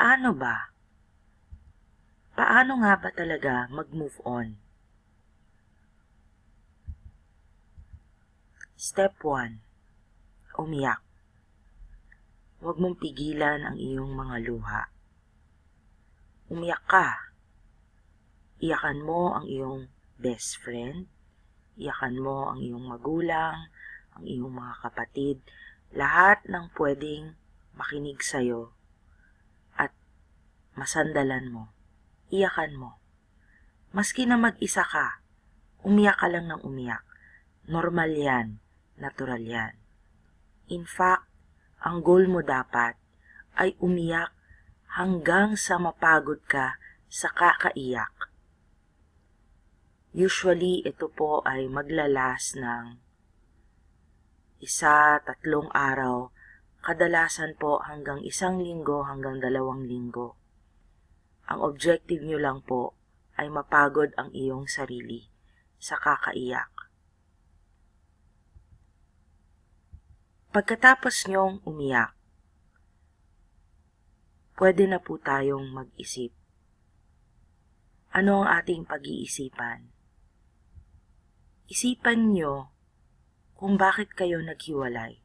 Paano ba? Paano nga ba talaga mag-move on? Step 1. Umiyak. Huwag mong pigilan ang iyong mga luha. Umiyak ka. Iyakan mo ang iyong best friend. Iyakan mo ang iyong magulang, ang iyong mga kapatid, lahat ng pwedeng makinig sa'yo masandalan mo. Iyakan mo. Maski na mag-isa ka, umiyak ka lang ng umiyak. Normal yan, natural yan. In fact, ang goal mo dapat ay umiyak hanggang sa mapagod ka sa kakaiyak. Usually, ito po ay maglalas ng isa, tatlong araw, kadalasan po hanggang isang linggo hanggang dalawang linggo. Ang objective nyo lang po ay mapagod ang iyong sarili sa kakaiyak. Pagkatapos nyong umiyak, pwede na po tayong mag-isip. Ano ang ating pag-iisipan? Isipan nyo kung bakit kayo naghiwalay.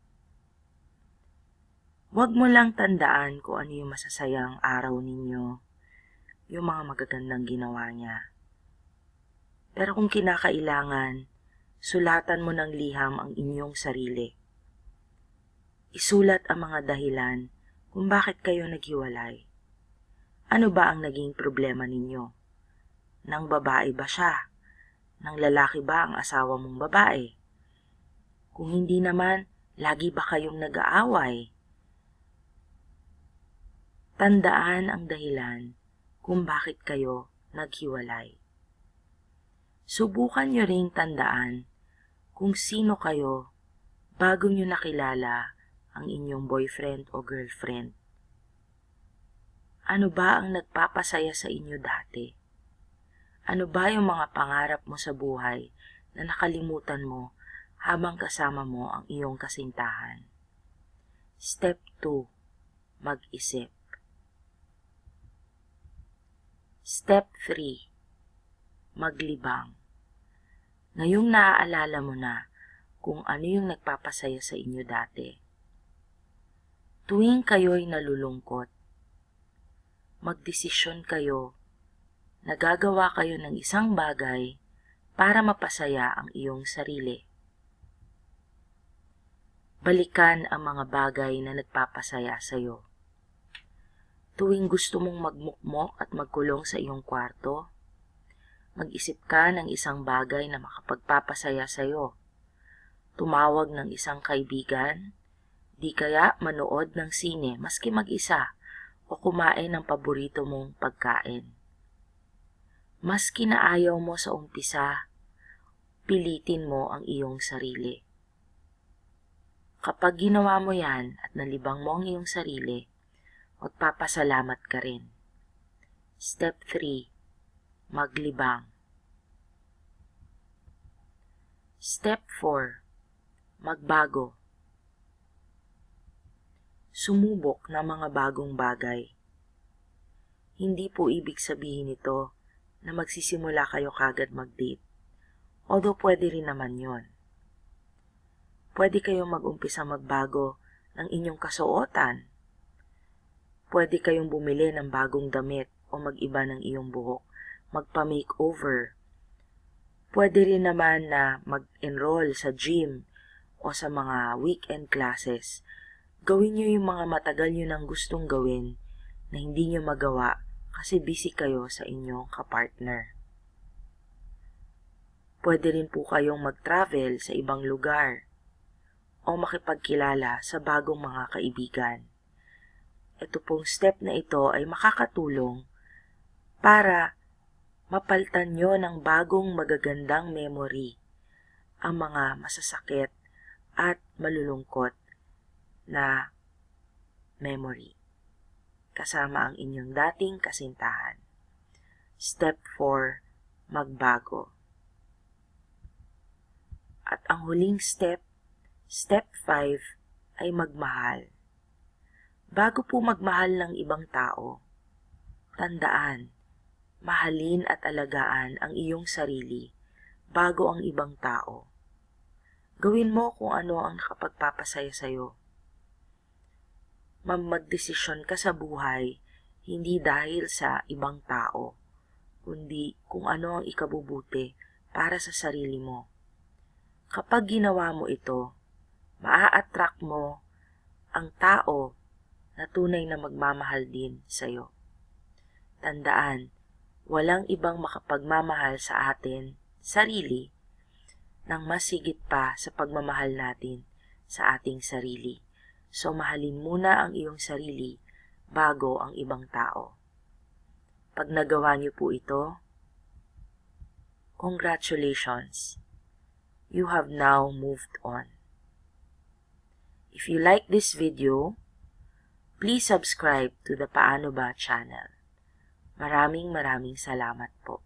Huwag mo lang tandaan kung ano yung masasayang araw ninyo, yung mga magagandang ginawa niya. Pero kung kinakailangan, sulatan mo ng liham ang inyong sarili. Isulat ang mga dahilan kung bakit kayo naghiwalay. Ano ba ang naging problema ninyo? Nang babae ba siya? Nang lalaki ba ang asawa mong babae? Kung hindi naman, lagi ba kayong nag-aaway? Tandaan ang dahilan kung bakit kayo naghiwalay. Subukan nyo ring tandaan kung sino kayo bago nyo nakilala ang inyong boyfriend o girlfriend. Ano ba ang nagpapasaya sa inyo dati? Ano ba yung mga pangarap mo sa buhay na nakalimutan mo habang kasama mo ang iyong kasintahan? Step 2. Mag-isip. Step 3. Maglibang. Ngayong naaalala mo na kung ano yung nagpapasaya sa inyo dati. Tuwing kayo'y nalulungkot, magdesisyon kayo na gagawa kayo ng isang bagay para mapasaya ang iyong sarili. Balikan ang mga bagay na nagpapasaya sa iyo. Tuwing gusto mong magmukmok at magkulong sa iyong kwarto, mag-isip ka ng isang bagay na makapagpapasaya sa iyo. Tumawag ng isang kaibigan, di kaya manood ng sine maski mag-isa o kumain ng paborito mong pagkain. Maski na ayaw mo sa umpisa, pilitin mo ang iyong sarili. Kapag ginawa mo yan at nalibang mo ang iyong sarili, magpapasalamat ka rin. Step 3. Maglibang. Step 4. Magbago. Sumubok ng mga bagong bagay. Hindi po ibig sabihin ito na magsisimula kayo kagad mag-date. Although pwede rin naman yon. Pwede kayong mag-umpisa magbago ng inyong kasuotan. Pwede kayong bumili ng bagong damit o mag-iba ng iyong buhok, magpa-makeover. Pwede rin naman na mag-enroll sa gym o sa mga weekend classes. Gawin nyo yung mga matagal nyo nang gustong gawin na hindi nyo magawa kasi busy kayo sa inyong kapartner. Pwede rin po kayong mag-travel sa ibang lugar o makipagkilala sa bagong mga kaibigan. Ito pong step na ito ay makakatulong para mapaltan nyo ng bagong magagandang memory ang mga masasakit at malulungkot na memory kasama ang inyong dating kasintahan. Step 4. Magbago. At ang huling step, step 5, ay magmahal. Bago po magmahal ng ibang tao, Tandaan, mahalin at alagaan ang iyong sarili bago ang ibang tao. Gawin mo kung ano ang nakapagpapasaya sa'yo. Magdesisyon ka sa buhay hindi dahil sa ibang tao, kundi kung ano ang ikabubuti para sa sarili mo. Kapag ginawa mo ito, maa-attract mo ang tao na tunay na magmamahal din sa'yo. Tandaan, walang ibang makapagmamahal sa atin, sarili, ng mas higit pa sa pagmamahal natin sa ating sarili. So mahalin muna ang iyong sarili bago ang ibang tao. Pag nagawa niyo po ito, congratulations! You have now moved on. If you like this video, please subscribe to the Paano Ba channel. Maraming maraming salamat po.